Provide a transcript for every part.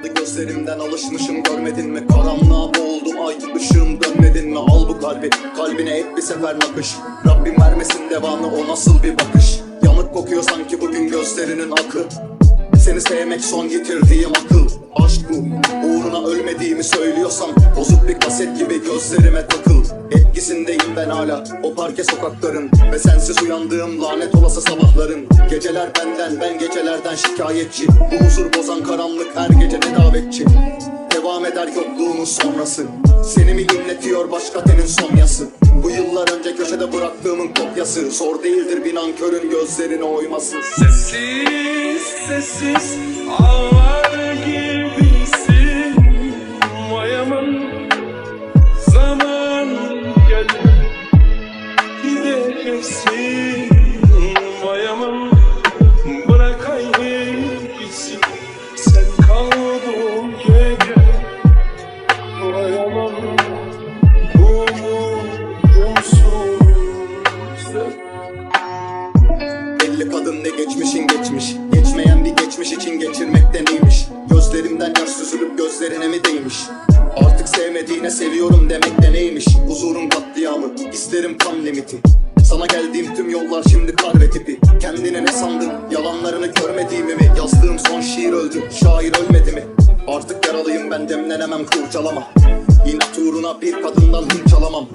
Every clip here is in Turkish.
Attı gözlerimden alışmışım görmedin mi? Karanlığa boğuldum ay ışığım dönmedin mi? Al bu kalbi kalbine et bir sefer nakış. Rabbim vermesin devamlı o nasıl bir bakış? Yanık kokuyor sanki bugün gözlerinin akı seni sevmek son getirdiğim akıl Aşk bu. Uğruna ölmediğimi söylüyorsam Bozuk bir kaset gibi gözlerime takıl. Etkisindeyim ben hala O parke sokakların Ve sensiz uyandığım lanet olası sabahların. Geceler benden ben gecelerden şikayetçi. Bu huzur bozan karanlık her gece davetçi eder yokluğunun sonrası. Seni mi inletiyor başka tenin sonyası Bu yıllar önce köşede bıraktığımın kopyası. Zor değildir bir nankörün gözlerine oyması. Sessiz sessiz ağlar gibisin. Mayamın zaman geldi Gideceksin Ne geçmişin geçmiş. Geçmeyen bir geçmiş için geçirmekte neymiş? Gözlerimden yaş süzülüp gözlerine mi değmiş? Artık sevmediğine seviyorum demek de neymiş? Huzurun katliamı isterim kan limiti. Sana geldiğim tüm yollar şimdi kar ve tipi. Kendine ne sandın? Yalanlarını görmediğimi mi? Yazdığım son şiir öldü şair ölmedi mi Artık yaralıyım ben demlenemem kurcalama İnat uğruna bir kadından hınç alamam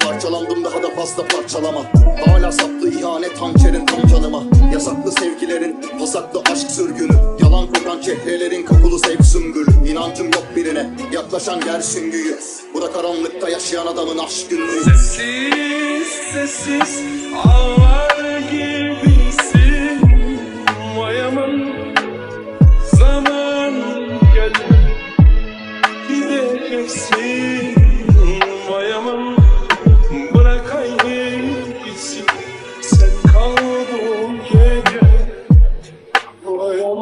Parçalandım daha da fazla parçalama Hala saplı ihanet hançerin tam canıma. Yasaklı sevgilerin pasaklı aşk sürgünü. Yalan kokan çehrelerin kokulu zevk sümbülü. İnancım yok birine yaklaşan yer süngüyü. Bu da karanlıkta yaşayan adamın aşk günlüğü. Sessiz sessiz ağlar gibi